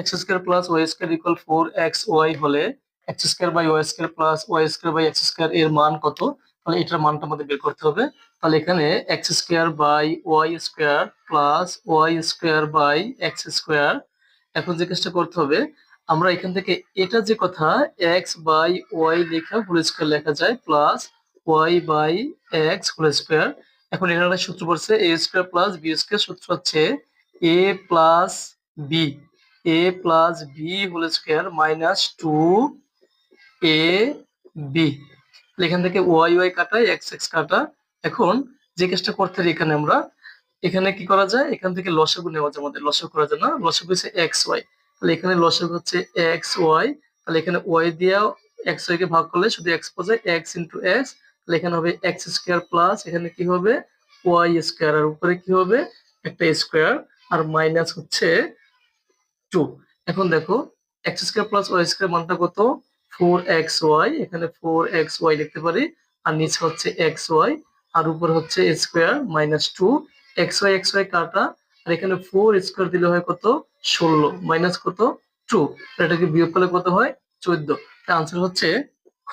X square plus Y square equal four X Y হলে X square by Y square plus Y square by X square এর মান কত? তাহলে এটার মানটা আমাদের বের করতে হবে। তাহলে এখানে X square by Y square plus Y square by X square এখন যে কাজটা করতে হবে, আমরা এখান থেকে এটা যে কথা এক্স বাই ওয়াই লেখা হোল স্কোয়ার লেখা যায় plus Y by X whole square এখন এখানে একটা সূত্র পড়ছে A square plus B square সূত্র হচ্ছে A plus B A plus B whole square minus two A B এখান থেকে ওয়াই ওয়াই কাটা এক্স এক্স কাটা। এখন যে কাজটা করতে এখানে আমরা, এখানে কি করা যায়? এখান থেকে লসাগু নেওয়া যায় আমাদের। লসাগু করা যায় না। লসাগু হচ্ছে এক্স ওয়াই তাহলে এখানে লসাগু হচ্ছে এক্স ওয়াই তাহলে এখানে ওয়াই দিয়ে এক্স ওয়াই কে ভাগ করলে শুধু এক্স পাওয়া যায় এক্স ইন্টু এক্স তাহলে এখানে হবে এক্স স্কোয়ার প্লাস এখানে কি হবে? ওয়াই স্কোয়ার আর উপরে কি হবে? একটা স্কোয়ার আর মাইনাস হচ্ছে টু। এখন দেখো X square plus Y square মানটা কত? ফোর এক্স ওয়াই এখানে ফোর এক্স ওয়াই লিখতে পারি, আর নিচে হচ্ছে এক্স ওয়াই আর উপর হচ্ছে square minus two X Y X Y কাটা, আর এখানে ফোর স্কোয়ার দিলে হয় কত? ষোলো মাইনাস কত? টু এটাকে বিয়োগ করলে কত হয়? চোদ্দ। আনসার হচ্ছে খ।